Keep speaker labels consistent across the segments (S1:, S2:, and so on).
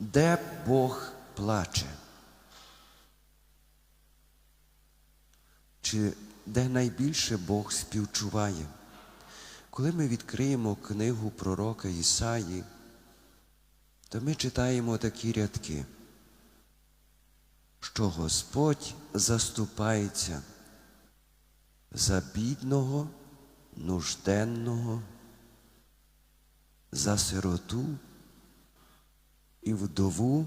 S1: де Бог плаче? Чи де найбільше Бог співчуває? Коли ми відкриємо книгу пророка Ісаї, то ми читаємо такі рядки, що Господь заступається за бідного, нужденного, за сироту і вдову,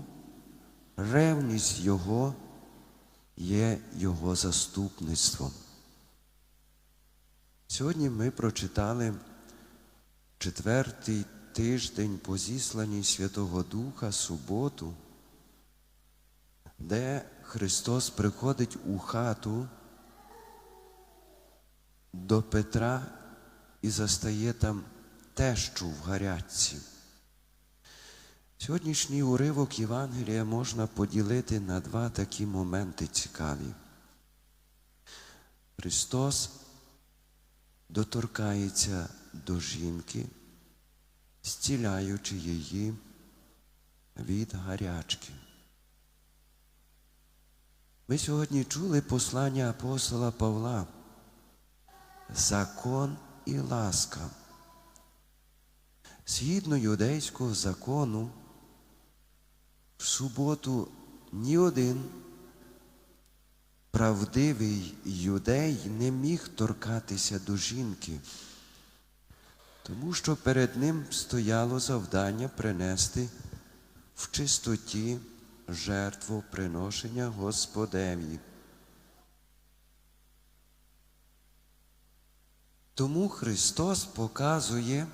S1: ревність Його є Його заступництвом. Сьогодні ми прочитали четвертий тиждень по зісланні Святого Духа суботу, де Христос приходить у хату до Петра і застає там тещу в гарячці. Сьогоднішній уривок Євангелія можна поділити на два такі моменти цікаві. Христос доторкається до жінки, зціляючи її від гарячки. Ми сьогодні чули послання апостола Павла. Закон і ласка. Згідно юдейського закону, в суботу ні один правдивий юдей не міг торкатися до жінки, тому що перед ним стояло завдання принести в чистоті жертву приношення Господеві. Тому Христос показує,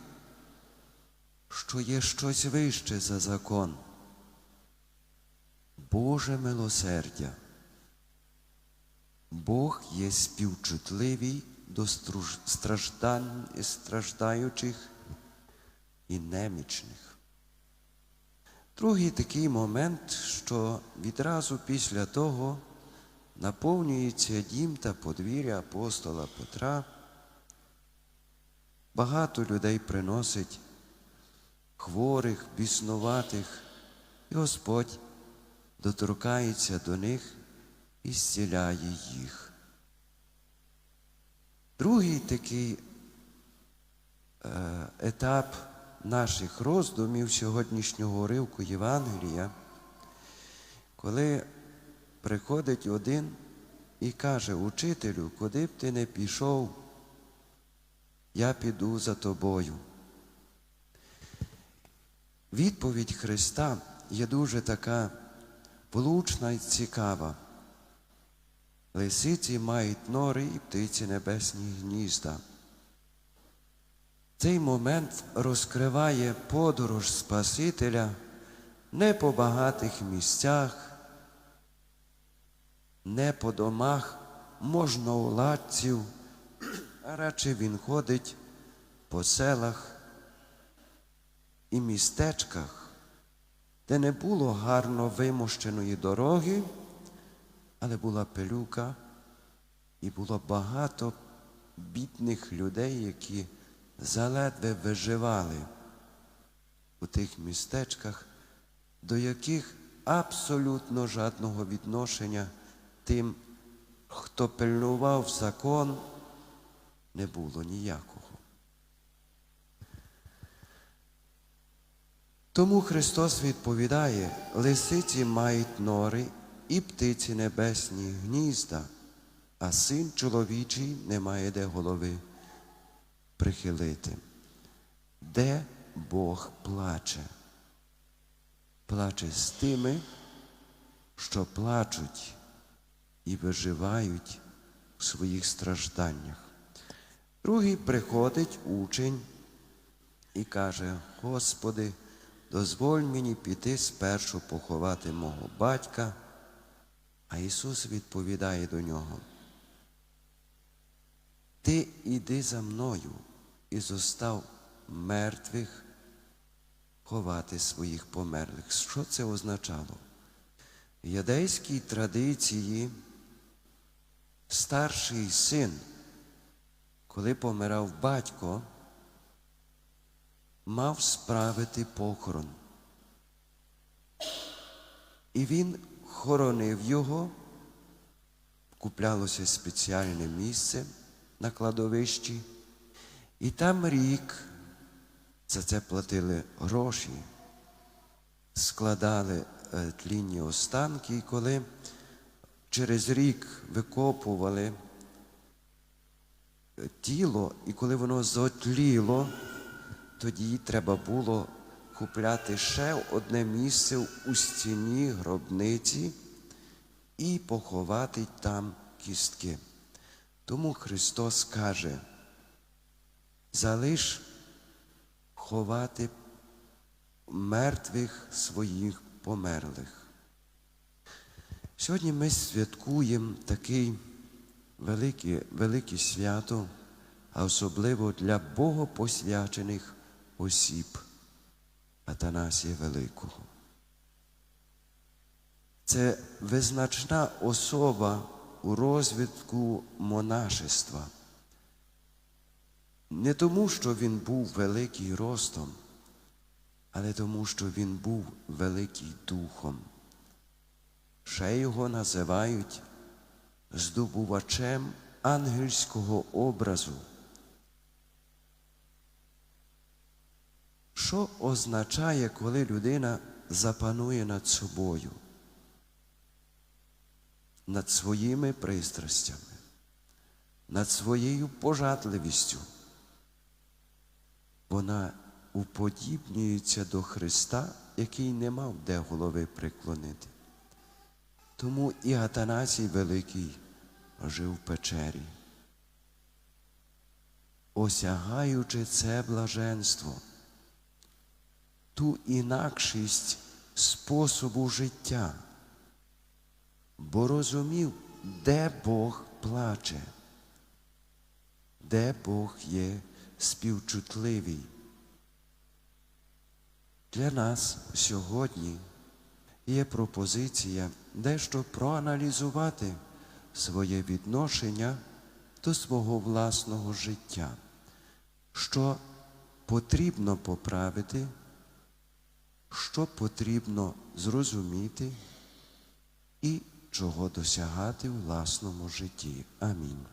S1: що є щось вище за закон. Боже милосердя. Бог є співчутливий до страждаючих і немічних. Другий такий момент, що відразу після того наповнюється дім та подвір'я апостола Петра. Багато людей приносить хворих, біснуватих, і Господь доторкається до них і зціляє їх. Другий такий е, етап наших роздумів сьогоднішнього уривку Євангелія, коли приходить один і каже, учителю, куди б ти не пішов, я піду за тобою. Відповідь Христа є дуже така влучна і цікава. Лисиці мають нори і птиці небесні гнізда. Цей момент розкриває подорож Спасителя не по багатих місцях, не по домах можновладців, а радше він ходить по селах і містечках, де не було гарно вимощеної дороги, але була пилюка і було багато бідних людей, які заледве виживали у тих містечках, до яких абсолютно жодного відношення тим, хто пильнував закон, не було ніякого. Тому Христос відповідає, лисиці мають нори і птиці небесні гнізда, а син чоловічий не має де голови прихилити. Де Бог плаче? Плаче з тими, що плачуть і виживають в своїх стражданнях. Другий приходить учень і каже, Господи, дозволь мені піти спершу поховати мого батька. А Ісус відповідає до нього. Ти іди за мною і зостав мертвих ховати своїх померлих. Що це означало? В ядейській традиції старший син, коли помирав батько, мав справити похорон. І він хоронив його, куплялося спеціальне місце на кладовищі, і там рік за це платили гроші, складали е, тлінні останки, і коли через рік викопували е, тіло, і коли воно зотліло, тоді треба було купляти ще одне місце у стіні гробниці і поховати там кістки. Тому Христос каже, залиш ховати мертвих своїх померлих. Сьогодні ми святкуємо такий велике, велике свято, а особливо для богопосвячених осіб Атанасія Великого. Це визначна особа у розвитку монашества. Не тому, що він був великий ростом, але тому, що він був великий духом. Ще його називають здобувачем ангельського образу. Що означає, коли людина запанує над собою, над своїми пристрастями, над своєю пожадливістю? Вона уподібнюється до Христа, який не мав де голови приклонити. Тому і Атанасій Великий жив в печері. Осягаючи це блаженство, ту інакшість способу життя, бо розумів, де Бог плаче, де Бог є співчутливий. Для нас сьогодні є пропозиція дещо проаналізувати своє відношення до свого власного життя, що потрібно поправити, що потрібно зрозуміти і чого досягати в власному житті. Амінь.